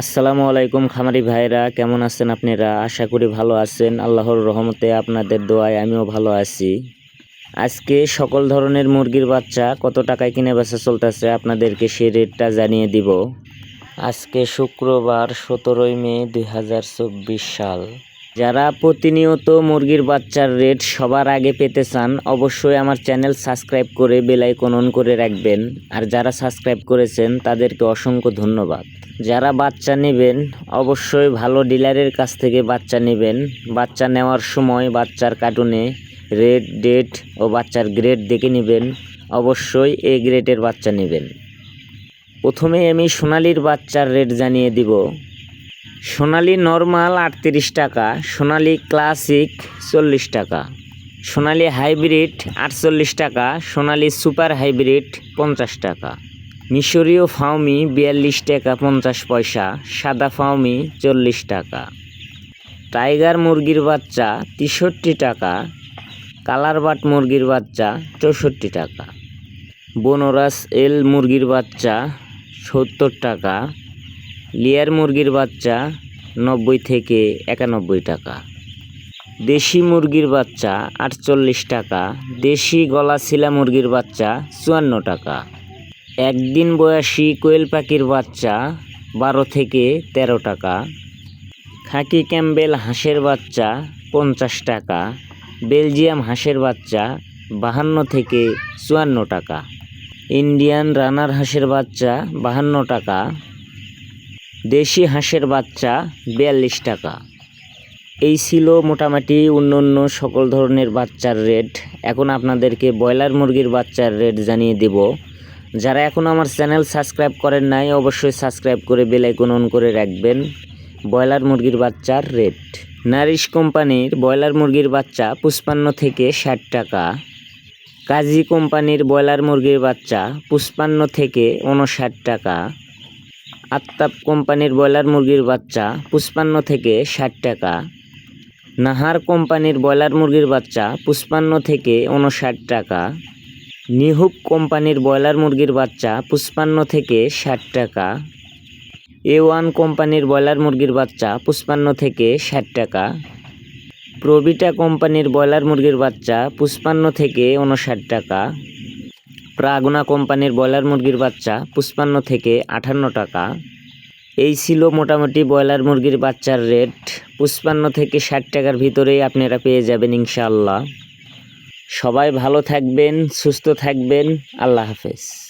আসসালামু আলাইকুম খামারি ভাইরা, কেমন আছেন আপনারা? আশা করি ভালো আছেন। আল্লাহর রহমতে আপনাদের দোয়ায় আমিও ভালো আছি। আজকে সকল ধরনের মুরগির বাচ্চা কত টাকায় কিনে বেচা চলতেছে আপনাদেরকে সে রেটটা জানিয়ে দিব। আজকে শুক্রবার সতেরোই মে দু হাজার চব্বিশ সাল। যারা প্রতিনিয়ত মুরগির বাচ্চার রেট সবার আগে পেতে চান, অবশ্যই আমার চ্যানেল সাবস্ক্রাইব করে বেল আইকন অন করে রাখবেন। আর যারা সাবস্ক্রাইব করেছেন, তাদেরকে অসংখ্য ধন্যবাদ। যারা বাচ্চা নেবেন, অবশ্যই ভালো ডিলারের কাছ থেকে বাচ্চা নেবেন। বাচ্চা নেওয়ার সময় বাচ্চার কার্টুনে রেড ডেট ও বাচ্চার গ্রেড দেখে নেবেন। অবশ্যই এ গ্রেডের বাচ্চা নেবেন। প্রথমে আমি সোনালির বাচ্চার রেট জানিয়ে দিব। সোনালি নর্মাল আটত্রিশ টাকা, সোনালি ক্লাসিক চল্লিশ টাকা, সোনালি হাইব্রিড আটচল্লিশ টাকা, সোনালি সুপার হাইব্রিড পঞ্চাশ টাকা মিশরীয় ফাউমি বিয়াল্লিশ টাকা পঞ্চাশ পয়সা, সাদা ফাউমি চল্লিশ টাকা, টাইগার মুরগির বাচ্চা তেষট্টি টাকা, কালার বাট মুরগির বাচ্চা চৌষট্টি টাকা, বনরাস এল মুরগির বাচ্চা সত্তর টাকা লিয়ার মুরগির বাচ্চা নব্বই থেকে একানব্বই টাকা। দেশি মুরগির বাচ্চা আটচল্লিশ টাকা, দেশি গলা শিলা মুরগির বাচ্চা চুয়ান্ন টাকা। একদিন বয়সী কোয়েল পাখির বাচ্চা বারো থেকে তেরো টাকা। খাকি ক্যাম্বেল হাঁসের বাচ্চা পঞ্চাশ টাকা, বেলজিয়াম হাঁসের বাচ্চা বাহান্ন থেকে চুয়ান্ন টাকা। ইন্ডিয়ান রানার হাঁসের বাচ্চা বাহান্ন টাকা দেশি হাঁসের বাচ্চা বিয়াল্লিশ টাকা। এই ছিল মোটামুটি অন্য অন্য সকল ধরনের বাচ্চার রেট। এখন আপনাদেরকে ব্রয়লার মুরগির বাচ্চার রেট জানিয়ে দেব। যারা এখন আমার চ্যানেল সাবস্ক্রাইব করেন নাই, অবশ্যই সাবস্ক্রাইব করে বেল আইকন অন করে রাখবেন। ব্রয়লার মুরগির বাচ্চার রেট। নারিশ কোম্পানির ব্রয়লার মুরগির বাচ্চা পুষ্পান্ন থেকে ষাট টাকা। কাজী কোম্পানির ব্রয়লার মুরগির বাচ্চা পুষ্পান্ন থেকে উনষাট টাকা। আত্তাপ কোম্পানির ব্রয়লার মুরগির বাচ্চা পুষ্পান্ন থেকে ষাট টাকা। নাহার কোম্পানির ব্রয়লার মুরগির বাচ্চা পুষ্পান্ন থেকে উনষাট টাকা। নিহুক কোম্পানির ব্রয়লার মুরগির বাচ্চা পুষ্পান্ন থেকে ষাট টাকা। এ ওয়ান কোম্পানির ব্রয়লার মুরগির বাচ্চা পুষ্পান্ন থেকে ষাট টাকা। প্রবিটা কোম্পানির ব্রয়লার মুরগির বাচ্চা পুষ্পান্ন থেকে উনষাট টাকা। প্রাগুনা কোম্পানির ব্রয়লার মুরগির বাচ্চা পুষ্পান্ন থেকে আঠান্ন টাকা। এই ছিল মোটামুটি ব্রয়লার মুরগির বাচ্চার রেট। পুষ্পান্ন থেকে ষাট টাকার ভিতরেই আপনারা পেয়ে যাবেন ইনশাআল্লাহ। সবাই ভালো থাকবেন, সুস্থ থাকবেন। আল্লাহ হাফেজ।